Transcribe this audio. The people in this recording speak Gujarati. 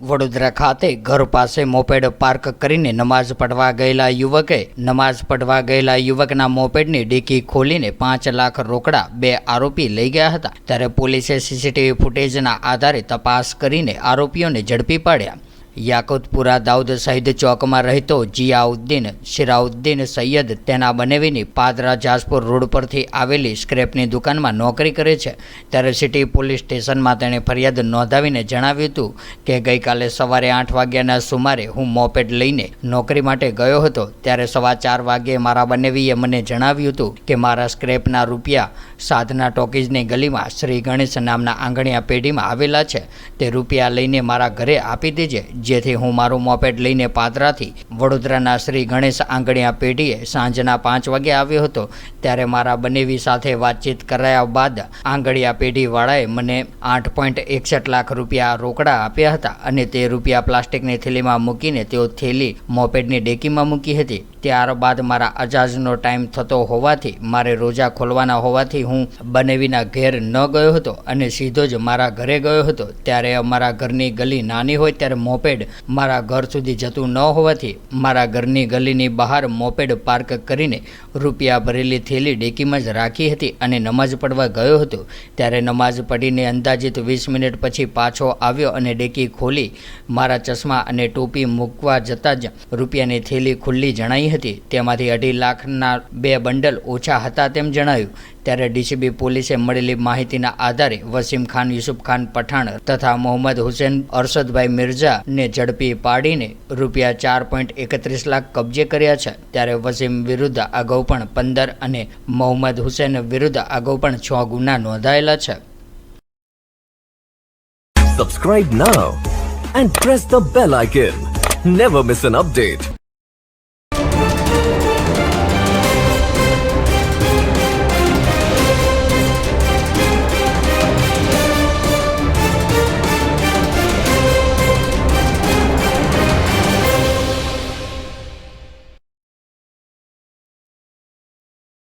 વડોદરા ખાતે ઘર પાસે મોપેડ પાર્ક કરીને નમાઝ પઢવા ગયેલા યુવકે, નમાઝ પઢવા ગયેલા યુવકના મોપેડની ડીકી ખોલીને પાંચ લાખ રોકડા બે આરોપી લઈ ગયા હતા. ત્યારે પોલીસે સીસીટીવી ફૂટેજના આધારે તપાસ કરીને આરોપીઓને ઝડપી પાડ્યા. યાકુતપુરા દાઉદ શહીદ ચોકમાં રહેતો જિયાઉદ્દીન શિરાઉદ્દીન સૈયદ તેના બનેવીની પાદરા જાસપુર રોડ પરથી આવેલી સ્ક્રેપની દુકાનમાં નોકરી કરે છે. ત્યારે સિટી પોલીસ સ્ટેશનમાં તેણે ફરિયાદ નોંધાવીને જણાવ્યું હતું કે ગઈકાલે સવારે આઠ વાગ્યાના સુમારે હું મોપેડ લઈને નોકરી માટે ગયો હતો. ત્યારે સવા ચાર વાગ્યે મારા બનેવીએ મને જણાવ્યું હતું કે મારા સ્ક્રેપના રૂપિયા સાધના ટોકીઝની ગલીમાં શ્રી ગણેશ નામના આંગણિયા પેઢીમાં આવેલા છે. તે રૂપિયા લઈને મારા ઘરે આપી દેજે જેથી હું મારું મોપેડ લઈને પાદરાથી વડોદરાના શ્રી ગણેશ આંગણિયા પેઢીએ સાંજના પાંચ વાગે આવ્યો હતો, ત્યારે મારા બનેવી સાથે વાતચીત કરાયા બાદ આંગણિયા પેઢીવાળાએ મને આઠ પોઈન્ટ એકસઠ લાખ રૂપિયા રોકડા આપ્યા હતા અને તે રૂપિયા પ્લાસ્ટિકની થેલીમાં મૂકીને તેઓ થેલી મોપેડની ડેકીમાં મૂકી હતી. ત્યારબાદ મારા અજાજનો ટાઈમ થતો હોવાથી, મારે રોજા ખોલવાના હોવાથી હું બનેવીના ઘેર ન ગયો હતો અને સીધો જ મારા ઘરે ગયો હતો. ત્યારે અમારા ઘરની ગલી નાની હોય, ત્યારે મોપેડ મારા ઘર સુધી જતું ન હોવાથી મારા ઘરની ગલીની બહાર મોપેડ પાર્ક કરીને રૂપિયા ભરેલી થેલી ડેકીમાં જ રાખી હતી અને નમાઝ પડવા ગયો હતો. ત્યારે નમાઝ પડીને અંદાજિત વીસ મિનિટ પછી પાછો આવ્યો અને ડેકી ખોલી મારા ચશ્મા અને ટોપી મૂકવા જતાં જ રૂપિયાની થેલી ખુલ્લી જણાઈ હતી. તેમાંથી અઢી લાખના બે બંડલ ઓછા હતા તેમ જણાયું. ત્યારે ડીસીબી પોલીસે મળેલી માહિતીના આધારે વસીમ ખાન, યુસુફ ખાન પઠાણ તથા મોહમ્મદ હુસેન અરશદભાઈ મિર્ઝાને ઝડપી પાડીને રૂપિયા ચાર પોઈન્ટ એકત્રીસ લાખ કબજે કર્યા છે. ત્યારે વસીમ વિરુદ્ધ અગાઉ પણ પંદર અને મોહમ્મદ હુસેન વિરુદ્ધ અગાઉ પણ છ ગુના નોંધાયેલા છે. Subscribe now and press the bell icon never miss an update.